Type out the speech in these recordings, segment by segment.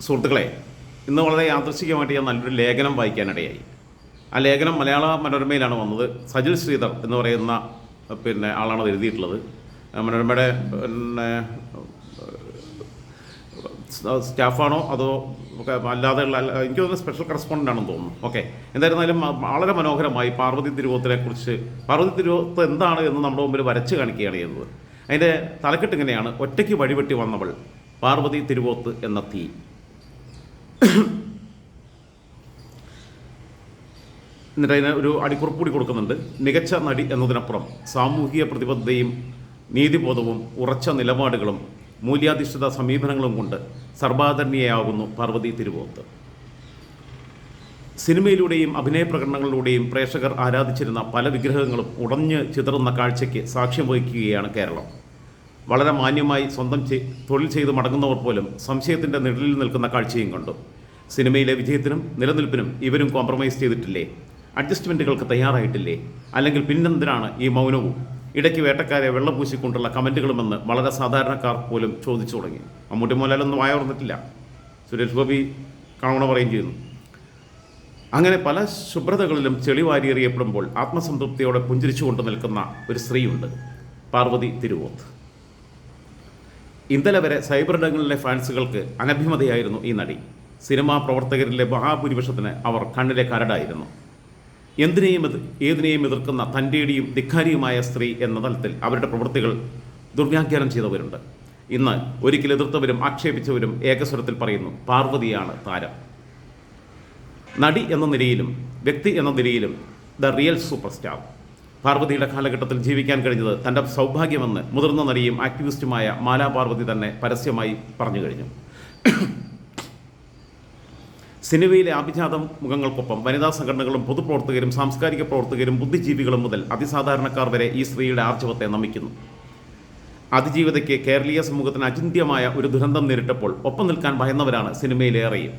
സുഹൃത്തുക്കളെ ഇന്ന് വളരെ യാദൃശികമായിട്ട് ഞാൻ നല്ലൊരു ലേഖനം വായിക്കാനിടയായി. ആ ലേഖനം മലയാള മനോരമയിലാണ് വന്നത്. സജിൽ ശ്രീധർ എന്ന് പറയുന്ന പിന്നെ ആളാണ് അത് എഴുതിയിട്ടുള്ളത്. മനോരമയുടെ പിന്നെ സ്റ്റാഫാണോ അതോ അല്ലാതെയുള്ള എനിക്ക് തോന്നുന്നു സ്പെഷ്യൽ കറസ്പോണ്ടന്റ് ആണെന്ന് തോന്നുന്നു. ഓക്കെ. എന്തായിരുന്നാലും വളരെ മനോഹരമായി പാർവതി തിരുവോത്തിനെ കുറിച്ച് പാർവതി തിരുവോത്ത് എന്താണ് എന്ന് നമ്മുടെ മുമ്പിൽ വരച്ച് കാണിക്കുകയാണ് ചെയ്യുന്നത്. അതിന്റെ തലക്കെട്ട് ഇങ്ങനെയാണ്. ഒറ്റയ്ക്ക് വഴിവെട്ടി വന്നവൾ പാർവതി തിരുവോത്ത് എന്ന തീ. എന്നിട്ട് അതിന് ഒരു അടിക്കുറിപ്പ് കൂടി കൊടുക്കുന്നുണ്ട്. മികച്ച നടി എന്നതിനപ്പുറം സാമൂഹിക പ്രതിബദ്ധതയും നീതിബോധവും ഉറച്ച നിലപാടുകളും മൂല്യാധിഷ്ഠിത സമീപനങ്ങളും കൊണ്ട് സർവാദരണീയയാകുന്നു പാർവതി തിരുവോത്ത്. സിനിമയിലൂടെയും അഭിനയ പ്രകടനങ്ങളിലൂടെയും പ്രേക്ഷകർ ആരാധിച്ചിരുന്ന പല വിഗ്രഹങ്ങളും ഉടഞ്ഞ് ചിതറുന്ന കാഴ്ചയ്ക്ക് സാക്ഷ്യം വഹിക്കുകയാണ് കേരളം. വളരെ മാന്യമായി സ്വന്തം തൊഴിൽ ചെയ്ത് മടങ്ങുന്നവർ പോലും സംശയത്തിന്റെ നിഴലിൽ നിൽക്കുന്ന കാഴ്ചയും കണ്ടു. സിനിമയിലെ വിജയത്തിനും നിലനിൽപ്പിനും ഇവരും കോംപ്രമൈസ് ചെയ്തിട്ടില്ലേ? അഡ്ജസ്റ്റ്മെന്റുകൾക്ക് തയ്യാറായിട്ടില്ലേ? അല്ലെങ്കിൽ പിന്നെന്തിനാണ് ഈ മൗനവും? ഇടയ്ക്ക് വേട്ടക്കാരെ വെള്ളം പൂശിക്കൊണ്ടുള്ള കമന്റുകളുമെന്ന് വളരെ സാധാരണക്കാർ പോലും ചോദിച്ചു തുടങ്ങി. മമ്മൂട്ടി മോലാലൊന്നും വായ തുറന്നിട്ടില്ല. സുരേഷ് ഗോപി കാണുന്ന പറയുകയും ചെയ്യുന്നു. അങ്ങനെ പല ശുഭ്രതകളിലും ചെളിവാരിയെറിയപ്പെടുമ്പോൾ ആത്മസംതൃപ്തിയോടെ പുഞ്ചിരിച്ചുകൊണ്ട് നിൽക്കുന്ന ഒരു സ്ത്രീയുണ്ട് പാർവതി തിരുവോത്ത്. ഇന്നലെ വരെ സൈബർ ഇടങ്ങളിലെ ഫാൻസുകൾക്ക് അനഭിമതയായിരുന്നു ഈ നടി. സിനിമാ പ്രവർത്തകരിലെ മഹാഭൂരിപക്ഷത്തിന് അവർ കണ്ണിലെ കരടായിരുന്നു എന്തിനേയും ഏതിനേയും എതിർക്കുന്ന തന്റെടിയും ധിക്കാരിയുമായ സ്ത്രീ എന്ന തലത്തിൽ അവരുടെ പ്രവൃത്തികൾ ദുർവ്യാഖ്യാനം ചെയ്തവരുണ്ട്. ഇന്ന് ഒരിക്കൽ എതിർത്തവരും ആക്ഷേപിച്ചവരും ഏകസ്വരത്തിൽ പറയുന്നു പാർവതിയാണ് താരം. നടി എന്ന നിലയിലും വ്യക്തി എന്ന നിലയിലും ദ റിയൽ സൂപ്പർ സ്റ്റാർ പാർവതിയുടെ കാലഘട്ടത്തിൽ ജീവിക്കാൻ കഴിഞ്ഞത് തന്റെ സൗഭാഗ്യമെന്ന് മുതിർന്ന നടിയും ആക്ടിവിസ്റ്റുമായ മാലാ പാർവതി തന്നെ പരസ്യമായി പറഞ്ഞു കഴിഞ്ഞു. സിനിമയിലെ അഭിജാത മുഖങ്ങൾക്കൊപ്പം വനിതാ സംഘടനകളും പൊതുപ്രവർത്തകരും സാംസ്കാരിക പ്രവർത്തകരും ബുദ്ധിജീവികളും മുതൽ അതിസാധാരണക്കാർ വരെ ഈ സ്ത്രീയുടെ ആർജവത്തെ നമിക്കുന്നു. അതിജീവിതയ്ക്ക് കേരളീയ സമൂഹത്തിന് അചിന്ത്യമായ ഒരു ദുരന്തം നേരിട്ടപ്പോൾ ഒപ്പം നിൽക്കാൻ ഭയന്നവരാണ് സിനിമയിലേറെയും.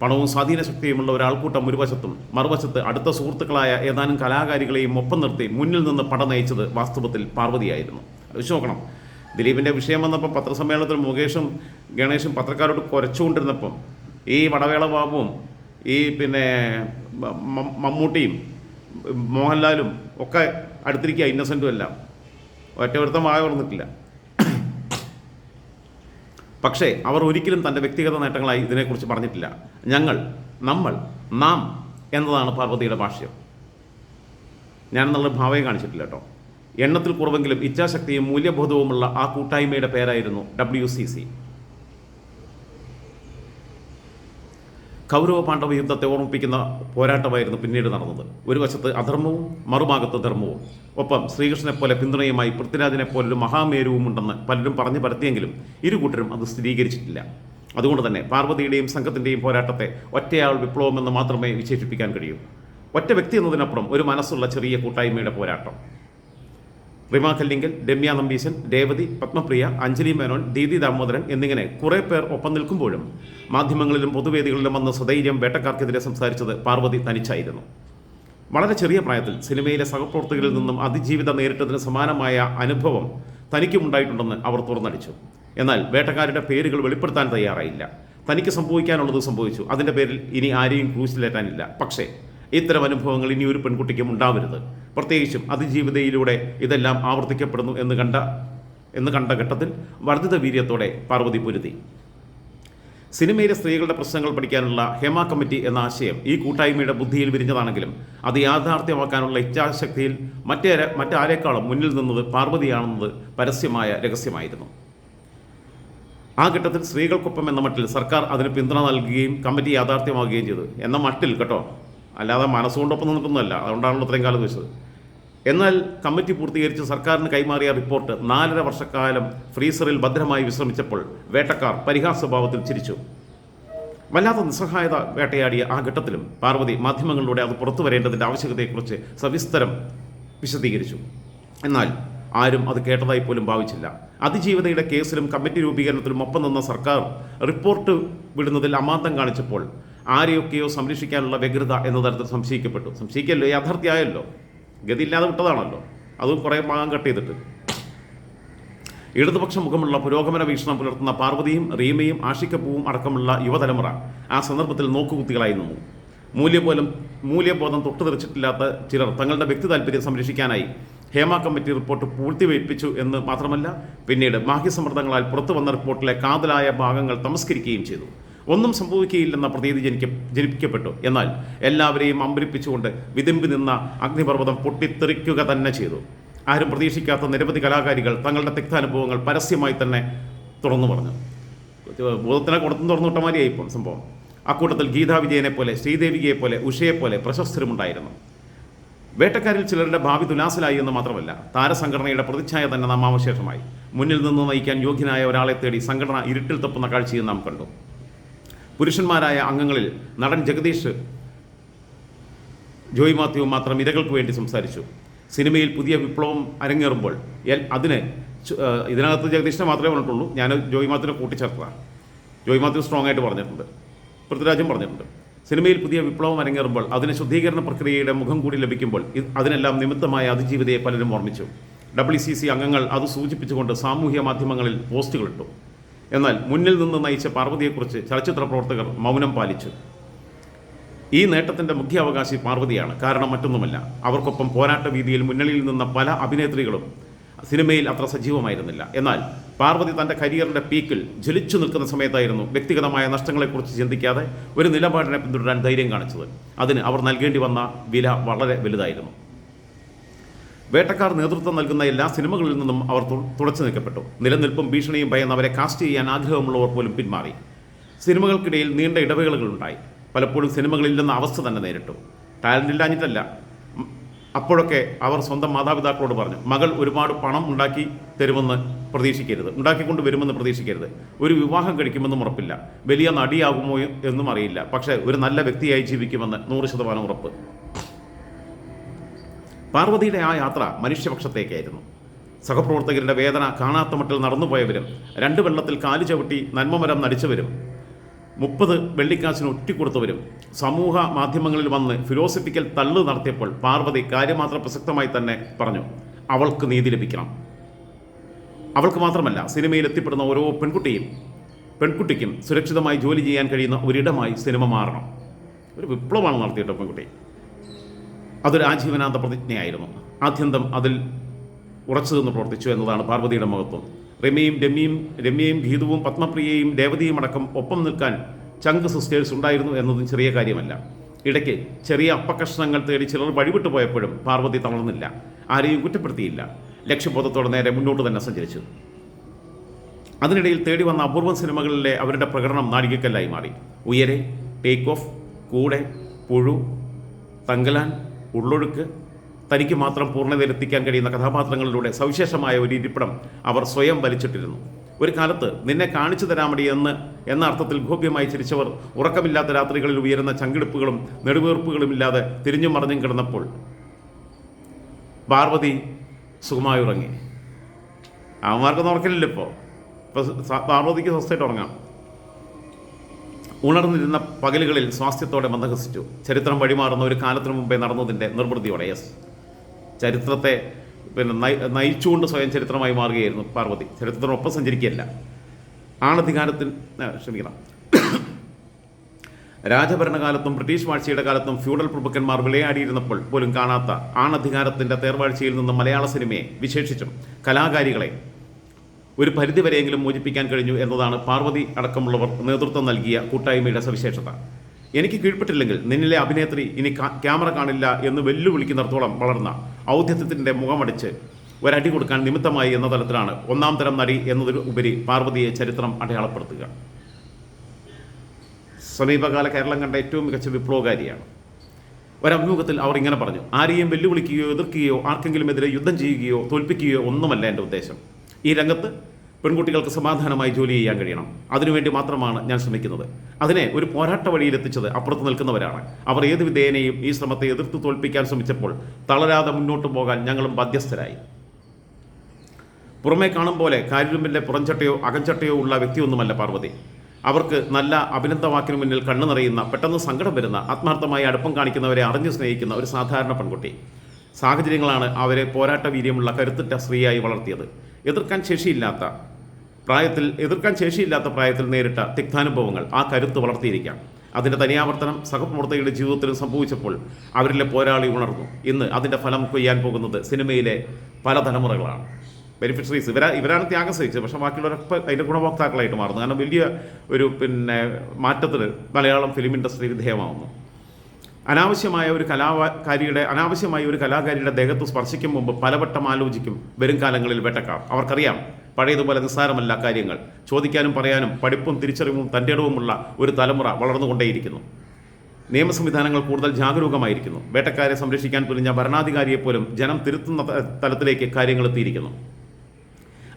പണവും സ്വാധീന ശക്തിയുമുള്ള ഒരാൾക്കൂട്ടം ഒരു വശത്തും മറുവശത്ത് അടുത്ത സുഹൃത്തുക്കളായ ഏതാനും കലാകാരികളെയും ഒപ്പം നിർത്തി മുന്നിൽ നിന്ന് പട നയിച്ചത് വാസ്തവത്തിൽ പാർവതിയായിരുന്നു. ആലോചിച്ച് നോക്കണം. ദിലീപിന്റെ വിഷയം വന്നപ്പോൾ പത്രസമ്മേളനത്തിൽ മുകേഷും ഗണേഷും പത്രക്കാരോട് കുരച്ചുകൊണ്ടിരുന്നപ്പം ഈ വടവേള ബാബുവും ഈ പിന്നെ മമ്മൂട്ടിയും മോഹൻലാലും ഒക്കെ അടുത്തിരിക്കുക ഇന്നസെന്റും എല്ലാം. ഒറ്റവൃത്തം വായ പക്ഷേ അവർ ഒരിക്കലും തന്റെ വ്യക്തിഗത നേട്ടങ്ങളായി ഇതിനെക്കുറിച്ച് പറഞ്ഞിട്ടില്ല. ഞങ്ങൾ നമ്മൾ നാം എന്നതാണ് പാർവതിയുടെ ഭാഷ്യം. ഞാൻ എന്നുള്ള ഭാവയെ കാണിച്ചിട്ടില്ല കേട്ടോ. എണ്ണത്തിൽ കുറവെങ്കിലും ഇച്ഛാശക്തിയും മൂല്യബോധവുമുള്ള ആ കൂട്ടായ്മയുടെ പേരായിരുന്നു W C C Kaurava Pandava യുദ്ധത്തെ ഓർമ്മിപ്പിക്കുന്ന പോരാട്ടമായിരുന്നു പിന്നീട് നടന്നത്. ഒരു വശത്ത് അധർമ്മവും മറുഭാഗത്ത് ധർമ്മവും. ഒപ്പം ശ്രീകൃഷ്ണനെ പോലെ പിന്തുണയുമായി പൃഥ്വിരാജിനെ പോലൊരു മഹാമേരുവും ഉണ്ടെന്ന് പലരും പറഞ്ഞു പരത്തിയെങ്കിലും ഇരു കൂട്ടരും അത് സ്ഥിരീകരിച്ചിട്ടില്ല. അതുകൊണ്ട് തന്നെ പാർവതിയുടെയും സംഘത്തിന്റെയും പോരാട്ടത്തെ ഒറ്റയാൾ വിപ്ലവമെന്ന് മാത്രമേ വിശേഷിപ്പിക്കാൻ കഴിയൂ. ഒറ്റ വ്യക്തി എന്നതിനപ്പുറം ഒരു മനസ്സുള്ള ചെറിയ കൂട്ടായ്മയുടെ പോരാട്ടം. റിമ കല്ലിങ്കൽ രമ്യ നമ്പീശൻ രേവതി പത്മപ്രിയ അഞ്ജലി മേനോൻ ദീദി ദാമോദരൻ എന്നിങ്ങനെ കുറേ പേർ ഒപ്പം നിൽക്കുമ്പോഴും മാധ്യമങ്ങളിലും പൊതുവേദികളിലും വന്ന് സ്വധൈര്യം വേട്ടക്കാർക്കെതിരെ സംസാരിച്ചത് പാർവതി തനിച്ചായിരുന്നു. വളരെ ചെറിയ പ്രായത്തിൽ സിനിമയിലെ സഹപ്രവർത്തകരിൽ നിന്നും അതിജീവിതം നേരിട്ടതിന് സമാനമായ അനുഭവം തനിക്കും ഉണ്ടായിട്ടുണ്ടെന്ന് അവർ തുറന്നടിച്ചു. എന്നാൽ വേട്ടക്കാരുടെ പേരുകൾ വെളിപ്പെടുത്താൻ തയ്യാറായില്ല. തനിക്ക് സംഭവിക്കാനുള്ളത് സംഭവിച്ചു. അതിന്റെ പേരിൽ ഇനി ആരെയും ക്രൂശിലേറ്റാനില്ല. പക്ഷേ ഇത്തരം അനുഭവങ്ങൾ ഇനി ഒരു പെൺകുട്ടിക്കും ഉണ്ടാവരുത്. പ്രത്യേകിച്ചും അതിജീവിതയിലൂടെ ഇതെല്ലാം ആവർത്തിക്കപ്പെടുന്നു എന്ന് കണ്ട എന്ന് കണ്ട ഘട്ടത്തിൽ വർദ്ധിത വീര്യത്തോടെ പാർവതി പൊരുതി. സിനിമയിലെ സ്ത്രീകളുടെ പ്രശ്നങ്ങൾ പഠിക്കാനുള്ള ഹേമ കമ്മിറ്റി എന്ന ആശയം ഈ കൂട്ടായ്മയുടെ ബുദ്ധിയിൽ വിരിഞ്ഞതാണെങ്കിലും അത് യാഥാർത്ഥ്യമാക്കാനുള്ള ഇച്ഛാശക്തിയിൽ മറ്റേ മറ്റാരേക്കാളും മുന്നിൽ നിന്നത് പാർവതിയാണെന്നത് പരസ്യമായ രഹസ്യമായിരുന്നു. ആ ഘട്ടത്തിൽ സ്ത്രീകൾക്കൊപ്പം എന്ന മട്ടിൽ സർക്കാർ അതിന് പിന്തുണ നൽകുകയും കമ്മിറ്റി യാഥാർത്ഥ്യമാകുകയും ചെയ്തു. എന്ന മട്ടിൽ കേട്ടോ. അല്ലാതെ മനസ്സുകൊണ്ടൊപ്പം നിൽക്കുന്നതല്ല. അതുകൊണ്ടാണല്ലോ ഇത്രയും കാലം വെച്ചത് എന്നാൽ കമ്മിറ്റി പൂർത്തീകരിച്ച് സർക്കാരിന് കൈമാറിയ റിപ്പോർട്ട് നാലര വർഷക്കാലം ഫ്രീസറിൽ ഭദ്രമായി വിശ്രമിച്ചപ്പോൾ വേട്ടക്കാർ പരിഹാസഭാവത്തിൽ ചിരിച്ചു. വല്ലാത്ത നിസ്സഹായത വേട്ടയാടിയ ആ ഘട്ടത്തിലും പാർവതി മാധ്യമങ്ങളിലൂടെ അത് പുറത്തു വരേണ്ടതിന്റെ ആവശ്യകതയെക്കുറിച്ച് സവിസ്തരം വിശദീകരിച്ചു. എന്നാൽ ആരും അത് കേട്ടതായി പോലും ഭാവിച്ചില്ല. അതിജീവിതയുടെ കേസിലും കമ്മിറ്റി രൂപീകരണത്തിലും ഒപ്പം നിന്ന സർക്കാർ റിപ്പോർട്ട് വിടുന്നതിൽ അമാന്തം കാണിച്ചപ്പോൾ ആരെയൊക്കെയോ സംരക്ഷിക്കാനുള്ള വ്യഗ്രത എന്ന തരത്തിൽ സംശയിക്കപ്പെട്ടു. സംശയിക്കല്ലോ യാഥാർത്ഥ്യമായല്ലോ ഗതിയില്ലാതെ വിട്ടതാണല്ലോ. അതും കുറേ ഭാഗം കട്ട് ചെയ്തിട്ട്. ഇടതുപക്ഷ മുഖമുള്ള പുരോഗമന വീക്ഷണം പുലർത്തുന്ന പാർവതിയും റീമയും ആഷിക്കപ്പൂവും അടക്കമുള്ള യുവതലമുറ ആ സന്ദർഭത്തിൽ നോക്കുകുത്തികളായി നിന്നു. മൂല്യബോധം മൂല്യബോധം തൊട്ടുതെറിച്ചിട്ടില്ലാത്ത ചിലർ തങ്ങളുടെ വ്യക്തി താല്പര്യം സംരക്ഷിക്കാനായി ഹേമ കമ്മിറ്റി റിപ്പോർട്ട് പൂഴ്ത്തിവയ്പ്പിച്ചു എന്ന് മാത്രമല്ല പിന്നീട് ബാഹ്യസമ്മർദ്ദങ്ങളാൽ പുറത്തു വന്ന റിപ്പോർട്ടിലെ കാതലായ ഭാഗങ്ങൾ തമസ്കരിക്കുകയും ചെയ്തു. ഒന്നും സംഭവിക്കുകയില്ലെന്ന പ്രതീതി ജനിക്ക ജനിപ്പിക്കപ്പെട്ടു. എന്നാൽ എല്ലാവരെയും അമ്പരിപ്പിച്ചുകൊണ്ട് വിതുമ്പി നിന്ന അഗ്നിപർവതം പൊട്ടിത്തെറിക്കുക തന്നെ ചെയ്തു. ആരും പ്രതീക്ഷിക്കാത്ത നിരവധി കലാകാരികൾ തങ്ങളുടെ തിക്താനുഭവങ്ങൾ പരസ്യമായി തന്നെ തുറന്നു പറഞ്ഞു. ഭൂതത്തിനെ കൊടുത്തും തുറന്നു വിട്ടമാരിയായി ഇപ്പം സംഭവം. അക്കൂട്ടത്തിൽ ഗീതാ വിജയനെ പോലെ ശ്രീദേവികയെ പോലെ ഉഷയെ പോലെ പ്രശസ്തരുമുണ്ടായിരുന്നു. വേട്ടക്കാരിൽ ചിലരുടെ ഭാവി തുലാസിലായി എന്ന് മാത്രമല്ല താരസംഘടനയുടെ പ്രതിച്ഛായ തന്നെ നാമാവശേഷമായി. മുന്നിൽ നിന്ന് നയിക്കാൻ യോഗ്യനായ ഒരാളെ തേടി സംഘടന ഇരുട്ടിൽ തപ്പുന്ന കാഴ്ചയും നാം കണ്ടു. പുരുഷന്മാരായ അംഗങ്ങളിൽ നടൻ ജഗദീഷ് ജോയി മാത്യു മാത്രം ഇരകൾക്ക് വേണ്ടി സംസാരിച്ചു. സിനിമയിൽ പുതിയ വിപ്ലവം അരങ്ങേറുമ്പോൾ അതിന് ഇതിനകത്ത് ജഗദീഷിനെ മാത്രമേ പറഞ്ഞിട്ടുള്ളൂ. ഞാൻ ജോയി മാത്യുവിനെ കൂട്ടിച്ചേർത്തതാണ്. ജോയി മാത്യു സ്ട്രോങ് ആയിട്ട് പറഞ്ഞിട്ടുണ്ട്. പൃഥ്വിരാജും പറഞ്ഞിട്ടുണ്ട്. സിനിമയിൽ പുതിയ വിപ്ലവം അരങ്ങേറുമ്പോൾ അതിന് ശുദ്ധീകരണ പ്രക്രിയയുടെ മുഖം കൂടി ലഭിക്കുമ്പോൾ അതിനെല്ലാം നിമിത്തമായ അതിജീവിതയെ പലരും ഓർമ്മിച്ചു. ഡബ്ല്യു സി സി അംഗങ്ങൾ അത് സൂചിപ്പിച്ചുകൊണ്ട് സാമൂഹ്യ മാധ്യമങ്ങളിൽ പോസ്റ്റുകളിട്ടു എന്നാൽ മുന്നിൽ നിന്ന് നയിച്ച പാർവതിയെക്കുറിച്ച് ചലച്ചിത്ര പ്രവർത്തകർ മൗനം പാലിച്ചു. ഈ നേട്ടത്തിന്റെ മുഖ്യ അവകാശി പാർവതിയാണ്. കാരണം മറ്റൊന്നുമല്ല അവർക്കൊപ്പം പോരാട്ട വീതിയിൽ മുന്നണിയിൽ നിന്ന പല അഭിനേത്രികളും സിനിമയിൽ അത്ര സജീവമായിരുന്നില്ല. എന്നാൽ പാർവതി തന്റെ കരിയറിന്റെ പീക്കിൽ ജ്വലിച്ചു നിൽക്കുന്ന സമയത്തായിരുന്നു വ്യക്തിഗതമായ നഷ്ടങ്ങളെക്കുറിച്ച് ചിന്തിക്കാതെ ഒരു നിലപാടിനെ പിന്തുടരാൻ ധൈര്യം കാണിച്ചത്. അതിന് അവർ നൽകേണ്ടി വന്ന വില വളരെ വലുതായിരുന്നു. വേട്ടക്കാർ നേതൃത്വം നൽകുന്ന എല്ലാ സിനിമകളിൽ നിന്നും അവർ തുടച്ചു നീക്കപ്പെട്ടു. നിലനിൽപ്പും ഭീഷണിയും ഭയന്ന് അവരെ കാസ്റ്റ് ചെയ്യാൻ ആഗ്രഹമുള്ളവർ പോലും പിന്മാറി. സിനിമകൾക്കിടയിൽ നീണ്ട ഇടവേളകളുണ്ടായി പലപ്പോഴും സിനിമകളില്ലെന്ന അവസ്ഥ തന്നെ നേരിട്ടു. ടാലന്റ് ഇല്ലാഞ്ഞിട്ടല്ല. അപ്പോഴൊക്കെ അവർ സ്വന്തം മാതാപിതാക്കളോട് പറഞ്ഞു മകൾ ഒരുപാട് പണം ഉണ്ടാക്കി തരുമെന്ന് പ്രതീക്ഷിക്കരുത്. ഉണ്ടാക്കിക്കൊണ്ട് വരുമെന്ന് പ്രതീക്ഷിക്കരുത്. ഒരു വിവാഹം കഴിക്കുമെന്നും ഉറപ്പില്ല. വലിയ നടിയാകുമോ എന്നും അറിയില്ല. പക്ഷേ ഒരു നല്ല വ്യക്തിയായി ജീവിക്കുമെന്ന് നൂറ് ശതമാനം ഉറപ്പ്. പാർവതിയുടെ ആ യാത്ര മനുഷ്യപക്ഷത്തേക്കായിരുന്നു. സഹപ്രവർത്തകരുടെ വേദന കാണാത്ത മട്ടിൽ നടന്നുപോയവരും രണ്ട് വെള്ളത്തിൽ കാലു ചവിട്ടി നന്മമരം നടിച്ചവരും മുപ്പത് വെള്ളിക്കാശിന് ഒറ്റിക്കൊടുത്തവരും സമൂഹ മാധ്യമങ്ങളിൽ വന്ന് ഫിലോസഫിക്കൽ തള്ളു നടത്തിയപ്പോൾ പാർവതി കാര്യമാത്ര പ്രസക്തമായി തന്നെ പറഞ്ഞു അവൾക്ക് നീതി ലഭിക്കണം. അവൾക്ക് മാത്രമല്ല സിനിമയിൽ എത്തിപ്പെടുന്ന ഓരോ പെൺകുട്ടിയും പെൺകുട്ടിക്കും സുരക്ഷിതമായി ജോലി ചെയ്യാൻ കഴിയുന്ന ഒരിടമായി സിനിമ മാറണം. ഒരു വിപ്ലവമാണ് നടത്തിയിട്ട് പെൺകുട്ടി. അതൊരു ആജീവനാന്ത പ്രതിജ്ഞയായിരുന്നു. ആദ്യന്തം അതിൽ ഉറച്ചു നിന്ന് പ്രവർത്തിച്ചു എന്നതാണ് പാർവതിയുടെ മഹത്വം. രമ്യയും രമ്യയും രമ്യയും ഗീതവും പത്മപ്രിയയും രേവതിയും അടക്കം ഒപ്പം നിൽക്കാൻ ചങ്ക് സിസ്റ്റേഴ്സ് ഉണ്ടായിരുന്നു എന്നതും ചെറിയ കാര്യമല്ല. ഇടയ്ക്ക് ചെറിയ അപ്പകഷ്ണങ്ങൾ തേടി ചിലർ വഴിവിട്ടു പോയപ്പോഴും പാർവതി തളർന്നില്ല. ആരെയും കുറ്റപ്പെടുത്തിയില്ല. ലക്ഷ്യബോധത്തോടെ നേരെ മുന്നോട്ട് തന്നെ സഞ്ചരിച്ചു. അതിനിടയിൽ തേടി വന്ന അപൂർവ സിനിമകളിലെ അവരുടെ പ്രകടനം നാഴികക്കല്ലായി മാറി. ഉയരെ ടേക്ക് ഓഫ് കൂടെ പുഴു തങ്കലാൻ ഉള്ളൊഴുക്ക് തനിക്ക് മാത്രം പൂർണതയിലെത്തിക്കാൻ കഴിയുന്ന കഥാപാത്രങ്ങളിലൂടെ സവിശേഷമായ ഒരു ഇരിപ്പിടം അവർ സ്വയം വലിച്ചിട്ടിരുന്നു. ഒരു കാലത്ത് നിന്നെ കാണിച്ചു തരാമടി എന്ന് എന്ന അർത്ഥത്തിൽ ഗോപ്യമായി ചിരിച്ചവർ ഉറക്കമില്ലാത്ത രാത്രികളിൽ ഉയരുന്ന ചങ്കിടുപ്പുകളും നെടുവീർപ്പുകളും ഇല്ലാതെ തിരിഞ്ഞു മറിഞ്ഞും കിടന്നപ്പോൾ പാർവതി സുഖമായി ഉറങ്ങി. അവന്മാർക്കൊന്നും ഉറക്കില്ലല്ലോ ഇപ്പോൾ ഇപ്പോൾ പാർവതിക്ക് സ്വസ്ഥമായിട്ട് ഉറങ്ങാം. ഉണർന്നിരുന്ന പകലുകളിൽ സ്വാസ്ഥ്യത്തോടെ മന്ദഹസിച്ചു ചരിത്രം വഴിമാറുന്ന ഒരു കാലത്തിനു മുമ്പേ നടന്നതിന്റെ നിർവൃതിയോടെ യെസ്. ചരിത്രത്തെ പിന്നെ നയി- നയിച്ചുകൊണ്ട് സ്വയം ചരിത്രമായി മാറുകയായിരുന്നു പാർവതി. ചരിത്രത്തിനൊപ്പം സഞ്ചരിക്കുകയല്ല. ആണധികാരത്തിൽ ആ, ക്ഷമിക്കണം. രാജഭരണകാലത്തും ബ്രിട്ടീഷ് വാഴ്ചയുടെ കാലത്തും ഫ്യൂഡൽ പ്രഭുക്കന്മാർ വിളയാടിയിരുന്നപ്പോൾ പോലും കാണാത്ത ആണധികാരത്തിന്റെ തേർവാഴ്ചയിൽ നിന്ന് മലയാള സിനിമയെ വിശേഷിച്ചും കലാകാരികളെ ഒരു പരിധിവരെയെങ്കിലും മോചിപ്പിക്കാൻ കഴിഞ്ഞു എന്നതാണ് പാർവതി അടക്കമുള്ളവർ നേതൃത്വം നൽകിയ കൂട്ടായ്മയുടെ സവിശേഷത. എനിക്ക് കീഴ്പ്പെട്ടില്ലെങ്കിൽ നിന്നിലെ അഭിനേത്രി ഇനി ക്യാമറ കാണില്ല എന്ന് വെല്ലുവിളിക്കുന്നിടത്തോളം വളർന്ന ഔദ്യത്തിന്റെ മുഖമടിച്ച് ഒരടി കൊടുക്കാൻ നിമിത്തമായി എന്ന തലത്തിലാണ് ഒന്നാം തരം നടി എന്നതിന് ഉപരി പാർവതിയെ ചരിത്രം അടയാളപ്പെടുത്തുക. സമീപകാല കേരളം കണ്ട ഏറ്റവും മികച്ച വിപ്ലവകാരിയാണ്. ഒരഭിമുഖത്തിൽ അവർ ഇങ്ങനെ പറഞ്ഞു ആരെയും വെല്ലുവിളിക്കുകയോ എതിർക്കുകയോ ആർക്കെങ്കിലും എതിരെ യുദ്ധം ചെയ്യുകയോ തോൽപ്പിക്കുകയോ ഒന്നുമല്ല എന്റെ ഉദ്ദേശം. ഈ രംഗത്ത് പെൺകുട്ടികൾക്ക് സമാധാനമായി ജോലി ചെയ്യാൻ കഴിയണം. അതിനുവേണ്ടി മാത്രമാണ് ഞാൻ ശ്രമിക്കുന്നത്. അതിനെ ഒരു പോരാട്ട വഴിയിലെത്തിച്ചത് അപ്പുറത്ത് നിൽക്കുന്നവരാണ്. അവർ ഏത് വിധേയനെയും ഈ ശ്രമത്തെ എതിർത്ത് തോൽപ്പിക്കാൻ ശ്രമിച്ചപ്പോൾ തളരാതെ മുന്നോട്ട് പോകാൻ ഞങ്ങളും ബാധ്യസ്ഥരായി. പുറമേ കാണും പോലെ കാര്യരുമ്പിന്റെ പുറംചട്ടയോ അകഞ്ചട്ടയോ ഉള്ള വ്യക്തിയൊന്നുമല്ല പാർവതി. അവർക്ക് നല്ല അഭിനന്ദവാക്കിനു മുന്നിൽ കണ്ണു നിറയുന്ന പെട്ടെന്ന് സങ്കടം വരുന്ന ആത്മാർത്ഥമായി അടുപ്പം കാണിക്കുന്നവരെ അറിഞ്ഞു സ്നേഹിക്കുന്ന ഒരു സാധാരണ പെൺകുട്ടി. സാഹചര്യങ്ങളാണ് അവരെ പോരാട്ട വീര്യമുള്ള കരുത്തുറ്റ സ്ത്രീയായി വളർത്തിയത്. എതിർക്കാൻ ശേഷിയില്ലാത്ത പ്രായത്തിൽ എതിർക്കാൻ ശേഷിയില്ലാത്ത പ്രായത്തിൽ നേരിട്ട തിക്താനുഭവങ്ങൾ ആ കരുത്ത് വളർത്തിയിരിക്കാം. അതിന്റെ തനിയാവർത്തനം സഹപ്രവർത്തകരുടെ ജീവിതത്തിലും സംഭവിച്ചപ്പോൾ അവരിലെ പോരാളി ഉണർന്നു. ഇന്ന് അതിന്റെ ഫലം കൊയ്യാൻ പോകുന്നത് സിനിമയിലെ പല തലമുറകളാണ്. ബെനിഫിഷ്യറീസ് ഇവരാ ഇവരാണ് ത്യാഗം സഹിച്ചത് പക്ഷേ ബാക്കിയുള്ളവരൊക്കെ അതിന്റെ ഗുണഭോക്താക്കളായിട്ട് മാറുന്നു. കാരണം വലിയ ഒരു പിന്നെ മാറ്റത്തിന് മലയാളം ഫിലിം ഇൻഡസ്ട്രി വിധേയമാവുന്നു അനാവശ്യമായ ഒരു കലാകാരിയുടെ അനാവശ്യമായ ഒരു കലാകാരിയുടെ ദേഹത്ത് സ്പർശിക്കും മുമ്പ് പലവട്ടം ആലോചിക്കും വരും കാലങ്ങളിൽ വെട്ടക്കാർ അവർക്കറിയാം പഴയതുപോലെ നിസ്സാരമല്ല കാര്യങ്ങൾ. ചോദിക്കാനും പറയാനും പഠിപ്പും തിരിച്ചറിവും തന്റെ ഇടവുമുള്ള ഒരു തലമുറ വളർന്നുകൊണ്ടേയിരിക്കുന്നു. നിയമ സംവിധാനങ്ങൾ കൂടുതൽ ജാഗരൂകമായിരിക്കുന്നു. വേട്ടക്കാരെ സംരക്ഷിക്കാൻ തുനിഞ്ഞ ഭരണാധികാരിയെപ്പോലും ജനം തിരുത്തുന്ന തലത്തിലേക്ക് കാര്യങ്ങൾ എത്തിയിരിക്കുന്നു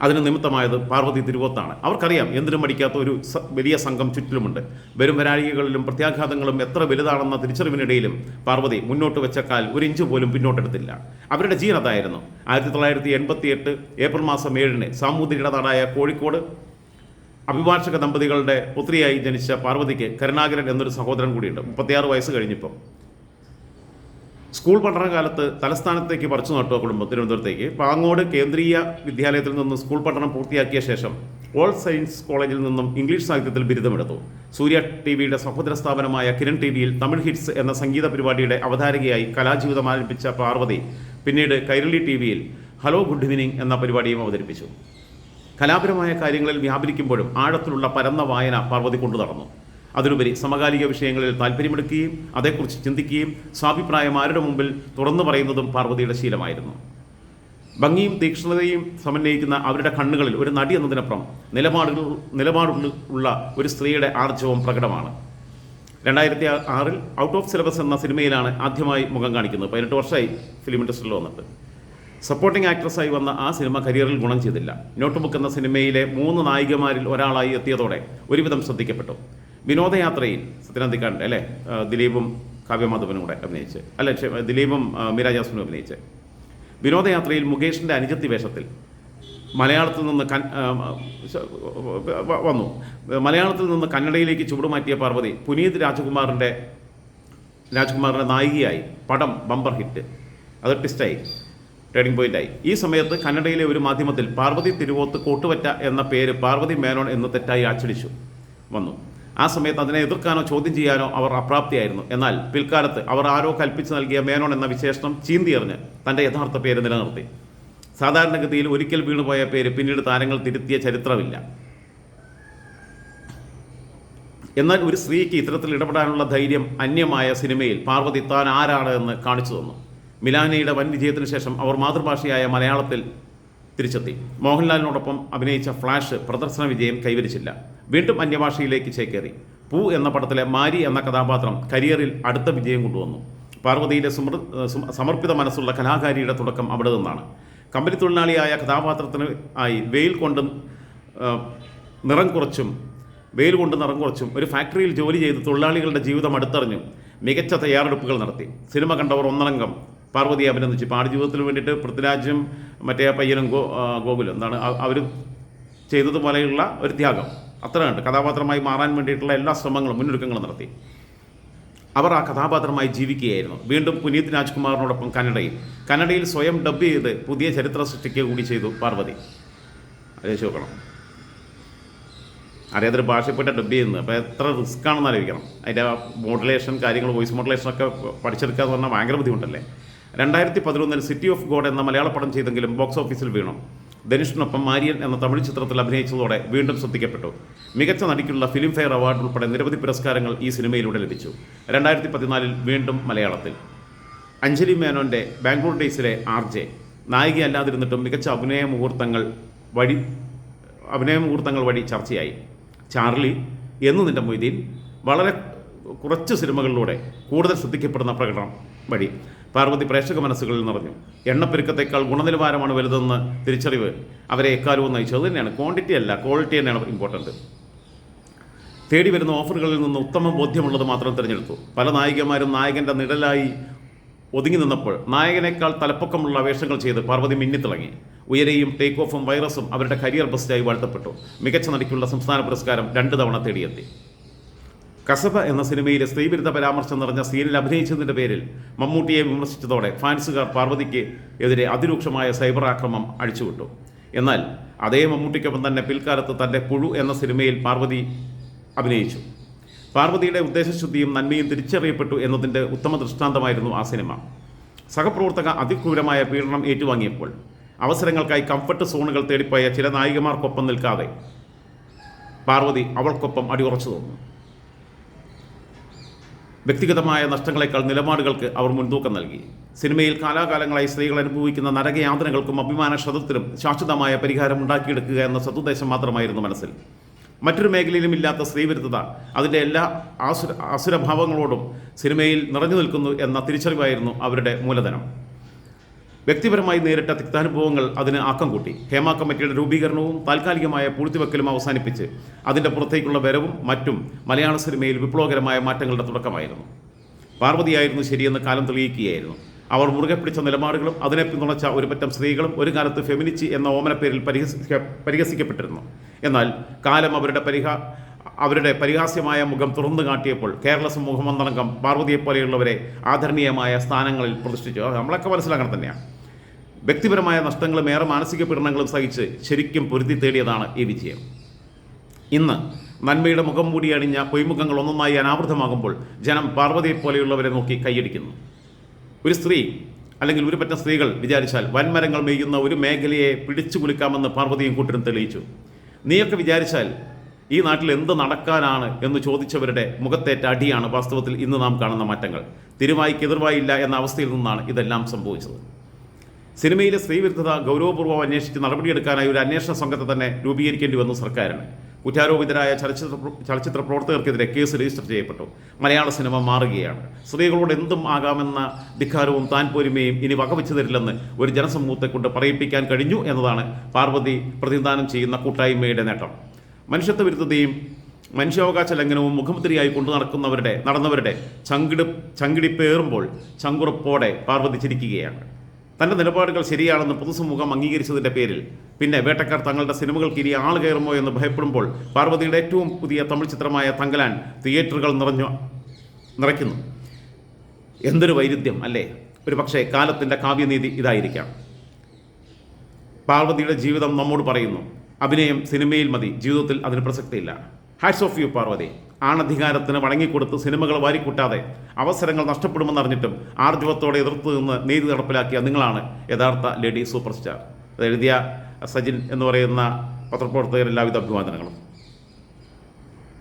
അതിന് നിമിത്തമായത് പാർവതി തിരുവോത്താണ്. അവർക്കറിയാം എന്തിനും മടിക്കാത്ത ഒരു വലിയ സംഘം ചുറ്റിലുമുണ്ട്. വരും വരാഴികകളിലും പ്രത്യാഘാതങ്ങളും എത്ര വലുതാണെന്ന തിരിച്ചറിവിനിടയിലും പാർവതി മുന്നോട്ട് വെച്ച കാൽ ഒരു ഇഞ്ച് പോലും പിന്നോട്ടെടുത്തില്ല. അവരുടെ ജീൻ അതായിരുന്നു. ആയിരത്തി തൊള്ളായിരത്തി എൺപത്തി എട്ട് ഏപ്രിൽ മാസം ഏഴിന് സാമൂതിരിയുടെ ഇടനാടായ കോഴിക്കോട് അഭിഭാഷക ദമ്പതികളുടെ പുത്രിയായി ജനിച്ച പാർവതിക്ക് കരുണാകരൻ എന്നൊരു സഹോദരൻ കൂടിയുണ്ട്. മുപ്പത്തിയാറ് വയസ്സ് കഴിഞ്ഞപ്പോൾ സ്കൂൾ പഠനകാലത്ത് തലസ്ഥാനത്തേക്ക് പറിച്ചു നട്ടു കുടുംബം തിരുവനന്തപുരത്തേക്ക്. പാങ്ങോട് കേന്ദ്രീയ വിദ്യാലയത്തിൽ നിന്നും സ്കൂൾ പഠനം പൂർത്തിയാക്കിയ ശേഷം ഓൾ സയൻസ് കോളേജിൽ നിന്നും ഇംഗ്ലീഷ് സാഹിത്യത്തിൽ ബിരുദമെടുത്തു. സൂര്യ ടി വിയുടെ സഹോദര സ്ഥാപനമായ കിരൺ ടി വിയിൽ തമിഴ് ഹിറ്റ്സ് എന്ന സംഗീത പരിപാടിയുടെ അവതാരകയായി കലാജീവിതം ആരംഭിച്ച പാർവതി പിന്നീട് കൈരളി ടി വിയിൽ ഹലോ ഗുഡ് ഈവനിങ് എന്ന പരിപാടിയും അവതരിപ്പിച്ചു. കലാപരമായ കാര്യങ്ങളിൽ വ്യാപരിക്കുമ്പോഴും ആഴത്തിലുള്ള പരന്ന വായന പാർവതി കൊണ്ടു നടന്നു. അതിനുപരി സമകാലിക വിഷയങ്ങളിൽ താല്പര്യമെടുക്കുകയും അതേക്കുറിച്ച് ചിന്തിക്കുകയും സ്വാഭിപ്രായം ആരുടെ മുമ്പിൽ തുറന്നു പറയുന്നതും പാർവതിയുടെ ശീലമായിരുന്നു. ഭംഗിയും തീക്ഷ്ണതയും സമന്വയിക്കുന്ന അവരുടെ കണ്ണുകളിൽ ഒരു നടി എന്നതിനപ്പുറം നിലപാടുകൾ നിലപാടുള്ള ഒരു സ്ത്രീയുടെ ആർജവം പ്രകടമാണ്. രണ്ടായിരത്തി ആറിൽ ഔട്ട് ഓഫ് സിലബസ് എന്ന സിനിമയിലാണ് ആദ്യമായി മുഖം കാണിക്കുന്നത്. പതിനെട്ട് വർഷമായി ഫിലിം ഇൻഡസ്ട്രിയിൽ വന്നിട്ട്. സപ്പോർട്ടിംഗ് ആക്ട്രസ്സായി വന്ന ആ സിനിമ കരിയറിൽ ഗുണം ചെയ്തില്ല. നോട്ട് ബുക്ക് എന്ന സിനിമയിലെ മൂന്ന് നായികമാരിൽ ഒരാളായി എത്തിയതോടെ ഒരുവിധം ശ്രദ്ധിക്കപ്പെട്ടു. വിനോദയാത്രയിൽ സത്യനന്ദിക്കാണ്ട് അല്ലേ? ദിലീപും കാവ്യമാധവനും കൂടെ അഭിനയിച്ച്. അല്ല ദിലീപും ആ, ജാസ്മിനും അഭിനയിച്ച്. വിനോദയാത്രയിൽ മുകേഷിന്റെ അനുജത്തി വേഷത്തിൽ മലയാളത്തിൽ നിന്ന് കൻ വന്നു. മലയാളത്തിൽ നിന്ന് കന്നഡയിലേക്ക് ചുവടുമാറ്റിയ പാർവതി പുനീത് രാജകുമാറിന്റെ രാജ്കുമാറിന്റെ നായികയായി പടം ബമ്പർ ഹിറ്റ്. അത് ട്വിസ്റ്റായി ടേണിംഗ് പോയിന്റായി ഈ സമയത്ത് കന്നഡയിലെ ഒരു മാധ്യമത്തിൽ പാർവതി തിരുവോത്ത് കോട്ടുവറ്റ എന്ന പേര് പാർവതി മേനോൻ എന്ന് തെറ്റായി അച്ചടിച്ചു വന്നു. ആ സമയത്ത് അതിനെ എതിർക്കാനോ ചോദ്യം ചെയ്യാനോ അവർ അപ്രാപ്തിയായിരുന്നു. എന്നാൽ പിൽക്കാലത്ത് അവർ ആരോ കൽപ്പിച്ചു നൽകിയ മേനോൻ എന്ന വിശേഷണം ചീന്തിയെറിഞ്ഞ് തന്റെ യഥാർത്ഥ പേര് നിലനിർത്തി. സാധാരണഗതിയിൽ ഒരിക്കൽ വീണുപോയ പേര് പിന്നീട് താരങ്ങൾ തിരുത്തിയ ചരിത്രമില്ല. എന്നാൽ ഒരു സ്ത്രീക്ക് ഇത്തരത്തിൽ ഇടപെടാനുള്ള ധൈര്യം അന്യമായ സിനിമയിൽ പാർവതി താൻ ആരാണ് എന്ന് കാണിച്ചു തന്നു. മിലാനയുടെ വൻ വിജയത്തിന് ശേഷം അവർ മാതൃഭാഷയായ മലയാളത്തിൽ തിരിച്ചെത്തി. മോഹൻലാലിനോടൊപ്പം അഭിനയിച്ച ഫ്ലാഷ് പ്രദർശന വിജയം കൈവരിച്ചില്ല. വീണ്ടും അന്യഭാഷയിലേക്ക് ചേക്കേറി. പൂ എന്ന പടത്തിലെ മാരി എന്ന കഥാപാത്രം കരിയറിൽ അടുത്ത വിജയം കൊണ്ടുവന്നു. പാർവതിയിലെ സുമൃ സമർപ്പിത മനസ്സുള്ള കലാകാരിയുടെ തുടക്കം അവിടെ നിന്നാണ്. കമ്പനി തൊഴിലാളിയായ കഥാപാത്രത്തിന് ആയി വെയിൽ കൊണ്ടും നിറം കുറച്ചും വെയിൽ കൊണ്ട് നിറം കുറച്ചും ഒരു ഫാക്ടറിയിൽ ജോലി ചെയ്ത് തൊഴിലാളികളുടെ ജീവിതം അടുത്തറിഞ്ഞും മികച്ച തയ്യാറെടുപ്പുകൾ നടത്തി. സിനിമ കണ്ടവർ ഒന്നടങ്കം പാർവതിയെ അഭിനന്ദിച്ചു. പാട് ജീവിതത്തിന് വേണ്ടിയിട്ട് പൃഥ്വിരാജും മറ്റേ പയ്യനും ഗോ ഗോകുലും എന്താണ് അവർ ചെയ്തതുപോലെയുള്ള ഒരു ത്യാഗം. അത്ര കണ്ട് കഥാപാത്രമായി മാറാൻ വേണ്ടിയിട്ടുള്ള എല്ലാ ശ്രമങ്ങളും മുന്നൊരുക്കങ്ങളും നടത്തി. അവർ ആ കഥാപാത്രമായി ജീവിക്കുകയായിരുന്നു. വീണ്ടും പുനീത് രാജ്കുമാറിനോടൊപ്പം കന്നഡയിൽ. കന്നഡയിൽ സ്വയം ഡബ് ചെയ്ത് പുതിയ ചരിത്ര സൃഷ്ടിക്കുക കൂടി ചെയ്തു പാർവതി. ആലോചിച്ച് നോക്കണം. അറിയാത്തൊരു ഭാഷപ്പെട്ട ഡബ് ചെയ്യുന്നത്. അപ്പോൾ എത്ര റിസ്ക് ആണെന്ന് ആലോചിക്കണം. അതിന്റെ മോഡുലേഷൻ കാര്യങ്ങൾ വോയിസ് മോഡുലേഷൻ ഒക്കെ പഠിച്ചെടുക്കുക എന്ന് പറഞ്ഞാൽ ഭയങ്കര ബുദ്ധിമുട്ടല്ലേ? രണ്ടായിരത്തി പതിനൊന്നിൽ സിറ്റി ഓഫ് ഗോഡ് എന്ന മലയാള പടം ചെയ്തെങ്കിലും ബോക്സ് ഓഫീസിൽ വീണു. ധനുഷിനൊപ്പം മാരിയൻ എന്ന തമിഴ് ചിത്രത്തിൽ അഭിനയിച്ചതോടെ വീണ്ടും ശ്രദ്ധിക്കപ്പെട്ടു. മികച്ച നടിക്കുള്ള ഫിലിം ഫെയർ അവാർഡ് ഉൾപ്പെടെ നിരവധി പുരസ്കാരങ്ങൾ ഈ സിനിമയിലൂടെ ലഭിച്ചു. രണ്ടായിരത്തി പതിനാലിൽ വീണ്ടും മലയാളത്തിൽ. അഞ്ജലി മേനോന്റെ ബാംഗ്ലൂർ ഡേയ്സിലെ ആർ ജെ. നായികയല്ലാതിരുന്നിട്ടും മികച്ച അഭിനയ മുഹൂർത്തങ്ങൾ വഴി അഭിനയ മുഹൂർത്തങ്ങൾ വഴി ചർച്ചയായി. ചാർലി എന്നു നിന്റെ മൊയ്തീൻ വളരെ കുറച്ച് സിനിമകളിലൂടെ കൂടുതൽ ശ്രദ്ധിക്കപ്പെടുന്ന പ്രകടനം വഴി. പാർവതി പ്രേക്ഷക മനസ്സുകളിൽ നിറഞ്ഞു. എണ്ണപ്പെരുക്കത്തേക്കാൾ ഗുണനിലവാരമാണ് വലുതെന്ന് തിരിച്ചറിവ് അവരെ എക്കാലവും നയിച്ചു. അത് തന്നെയാണ്. ക്വാണ്ടിറ്റി അല്ല ക്വാളിറ്റി തന്നെയാണ് ഇമ്പോർട്ടന്റ് തേടി വരുന്ന ഓഫറുകളിൽ നിന്ന് ഉത്തമ ബോധ്യമുള്ളത് മാത്രം തിരഞ്ഞെടുത്തു. പല നായികമാരും നായകന്റെ നിഴലായി ഒതുങ്ങി നിന്നപ്പോൾ നായകനേക്കാൾ തലപ്പൊക്കമുള്ള വേഷങ്ങൾ ചെയ്ത് പാർവതി മിന്നിത്തിളങ്ങി. ഉയരെയും ടേക്ക് ഓഫും വൈറസും അവരുടെ കരിയർ ബസ്റ്റായി വാഴ്ത്തപ്പെട്ടു. മികച്ച നടിക്കുള്ള സംസ്ഥാന പുരസ്കാരം രണ്ട് തവണ തേടിയെത്തി. കസബ എന്ന സിനിമയിലെ സ്ത്രീവിരുദ്ധ പരാമർശം നിറഞ്ഞ സീനിൽ അഭിനയിച്ചതിന്റെ പേരിൽ മമ്മൂട്ടിയെ വിമർശിച്ചതോടെ ഫാൻസുകാർ പാർവതിക്ക് എതിരെ അതിരൂക്ഷമായ സൈബർ ആക്രമണം അഴിച്ചുവിട്ടു. എന്നാൽ അതേ മമ്മൂട്ടിക്കൊപ്പം തന്നെ പിൽക്കാലത്ത് തന്റെ പുഴു എന്ന സിനിമയിൽ പാർവതി അഭിനയിച്ചു. പാർവതിയുടെ ഉദ്ദേശശുദ്ധിയും നന്മയും തിരിച്ചറിയപ്പെട്ടു എന്നതിന്റെ ഉത്തമ ദൃഷ്ടാന്തമായിരുന്നു ആ സിനിമ. സഹപ്രവർത്തക അതിക്രൂരമായ പീഡനം ഏറ്റുവാങ്ങിയപ്പോൾ അവസരങ്ങൾക്കായി കംഫർട്ട് സോണുകൾ തേടിപ്പോയ ചില നായികമാർക്കൊപ്പം നിൽക്കാതെ പാർവതി അവൾക്കൊപ്പം അടിയുറച്ചു തോന്നുന്നു വ്യക്തിഗതമായ നഷ്ടങ്ങളെക്കാൾ നിലപാടുകൾക്ക് അവർ മുൻതൂക്കം നൽകി. സിനിമയിൽ കാലാകാലങ്ങളായി സ്ത്രീകൾ അനുഭവിക്കുന്ന നരകയാതനകൾക്കും അഭിമാന അഭിമാനക്ഷതത്തിനും ശാശ്വതമായ പരിഹാരം ഉണ്ടാക്കിയെടുക്കുക എന്ന സതുദ്ദേശം മാത്രമായിരുന്നു മനസ്സിൽ. മറ്റൊരു മേഖലയിലും ഇല്ലാത്ത സ്ത്രീവിരുദ്ധത അതിന്റെ എല്ലാ ആസുര അസുരഭാവങ്ങളോടും സിനിമയിൽ നിറഞ്ഞു നിൽക്കുന്നു എന്ന തിരിച്ചറിവായിരുന്നു അവരുടെ മൂലധനം. വ്യക്തിപരമായി നേരിട്ട തിക്താനുഭവങ്ങൾ അതിന് ആക്കം കൂട്ടി. ഹേമ കമ്മിറ്റിയുടെ രൂപീകരണവും താൽക്കാലികമായ പൂഴ്ത്തിവെക്കലും അവസാനിപ്പിച്ച് അതിന്റെ പുറത്തേക്കുള്ള വരവും മറ്റും മലയാള സിനിമയിൽ വിപ്ലവകരമായ മാറ്റങ്ങളുടെ തുടക്കമായിരുന്നു. പാർവതിയായിരുന്നു ശരിയെന്ന് കാലം തെളിയിക്കുകയായിരുന്നു. അവർ മുറുകെ പിടിച്ച നിലപാടുകളും അതിനെ പിന്തുണച്ച ഒരു പറ്റം സ്ത്രീകളും ഒരു കാലത്ത് ഫെമിനിച്ചി എന്ന ഓമനപ്പേരിൽ പരിഹസിക്ക പരിഹസിക്കപ്പെട്ടിരുന്നു. എന്നാൽ കാലം അവരുടെ പരിഹാ അവരുടെ പരിഹാസ്യമായ മുഖം തുറന്നു കാട്ടിയപ്പോൾ കേരള സമൂഹം ഒന്നടങ്കം പാർവതിയെപ്പോലെയുള്ളവരെ ആദരണീയമായ സ്ഥാനങ്ങളിൽ പ്രതിഷ്ഠിച്ചു. നമ്മളൊക്കെ മനസ്സിലാക്കണം തന്നെയാണ് വ്യക്തിപരമായ നഷ്ടങ്ങളും ഏറെ മാനസിക പീഡനങ്ങളും സഹിച്ച് ശരിക്കും പൊരുത്തി തേടിയതാണ് ഈ വിജയം. ഇന്ന് നന്മയുടെ മുഖം മൂടി അണിഞ്ഞ പൊയ്മുഖങ്ങൾ ഒന്നൊന്നായി അനാവൃതമാകുമ്പോൾ ജനം പാർവതിയെ പോലെയുള്ളവരെ നോക്കി കൈയടിക്കുന്നു. ഒരു സ്ത്രീ അല്ലെങ്കിൽ ഒരു പറ്റ സ്ത്രീകൾ വിചാരിച്ചാൽ വൻമരങ്ങൾ മെയ്യുന്ന ഒരു മേഖലയെ പിടിച്ചു കുലുക്കാമെന്ന് പാർവതിയും കൂട്ടരും തെളിയിച്ചു. നീയൊക്കെ വിചാരിച്ചാൽ ഈ നാട്ടിൽ എന്ത് നടക്കാനാണ് എന്ന് ചോദിച്ചവരുടെ മുഖത്തേറ്റ അടിയാണ് വാസ്തവത്തിൽ ഇന്ന് നാം കാണുന്ന മാറ്റങ്ങൾ. തിരുവായിക്ക് എതിർവായില്ല എന്ന അവസ്ഥയിൽ നിന്നാണ് ഇതെല്ലാം സംഭവിച്ചത്. സിനിമയിലെ സ്ത്രീവിരുദ്ധത ഗൗരവപൂർവം അന്വേഷിച്ച് നടപടിയെടുക്കാനായി ഒരു അന്വേഷണ സംഘത്തെ തന്നെ രൂപീകരിക്കേണ്ടി വന്നു സർക്കാരിന്. കുറ്റാരോപിതരായ ചലച്ചിത്ര ചലച്ചിത്ര പ്രവർത്തകർക്കെതിരെ കേസ് രജിസ്റ്റർ ചെയ്യപ്പെട്ടു. മലയാള സിനിമ മാറുകയാണ്. സ്ത്രീകളോട് എന്തും ആകാമെന്ന ധിക്കാരവും താൻ പോരുമയും ഇനി വകവെച്ചു തരില്ലെന്ന് ഒരു ജനസമൂഹത്തെ കൊണ്ട് പറയിപ്പിക്കാൻ കഴിഞ്ഞു എന്നതാണ് പാർവതി പ്രതിനിധാനം ചെയ്യുന്ന കൂട്ടായ്മയുടെ നേട്ടം. മനുഷ്യത്വ വിരുദ്ധതയും മനുഷ്യാവകാശ ലംഘനവും മുഖമുദ്രയായി കൊണ്ടു നടക്കുന്നവരുടെ നടന്നവരുടെ ചങ്കിടി ചങ്കിടിപ്പേറുമ്പോൾ ചങ്കുറപ്പോടെ പാർവതി ചിരിക്കുകയാണ് തന്റെ നിലപാടുകൾ ശരിയാണെന്ന് പൊതുസമൂഹം അംഗീകരിച്ചതിന്റെ പേരിൽ പിന്നെ വേട്ടക്കാർ തങ്ങളുടെ സിനിമകൾക്ക് ഇനി ആൾ കയറുമോ എന്ന് ഭയപ്പെടുമ്പോൾ പാർവതിയുടെ ഏറ്റവും പുതിയ തമിഴ് ചിത്രമായ തങ്കലാൻ തിയേറ്ററുകൾ നിറഞ്ഞു നിറയ്ക്കുന്നു. എന്തൊരു വൈരുദ്ധ്യം അല്ലേ? ഒരു പക്ഷേ കാലത്തിന്റെ കാവ്യനീതി ഇതായിരിക്കാം. പാർവതിയുടെ ജീവിതം നമ്മോട് പറയുന്നു അഭിനയം സിനിമയിൽ മതി. ജീവിതത്തിൽ അതിന് പ്രസക്തിയില്ല. Hats off you Parvathi. ആണധികാരത്തിന് വഴങ്ങിക്കൊടുത്ത് സിനിമകൾ വാരിക്കൂട്ടാതെ അവസരങ്ങൾ നഷ്ടപ്പെടുമെന്നറിഞ്ഞിട്ടും ആർജവത്തോടെ എതിർത്ത് നിന്ന് നീതി നടപ്പിലാക്കിയ നിങ്ങളാണ് യഥാർത്ഥ ലേഡി സൂപ്പർ സ്റ്റാർ. അത് എഴുതിയ സജിൻ എന്ന് പറയുന്ന പത്രപ്രവർത്തകർ എല്ലാവിധ അഭിവാദനങ്ങളും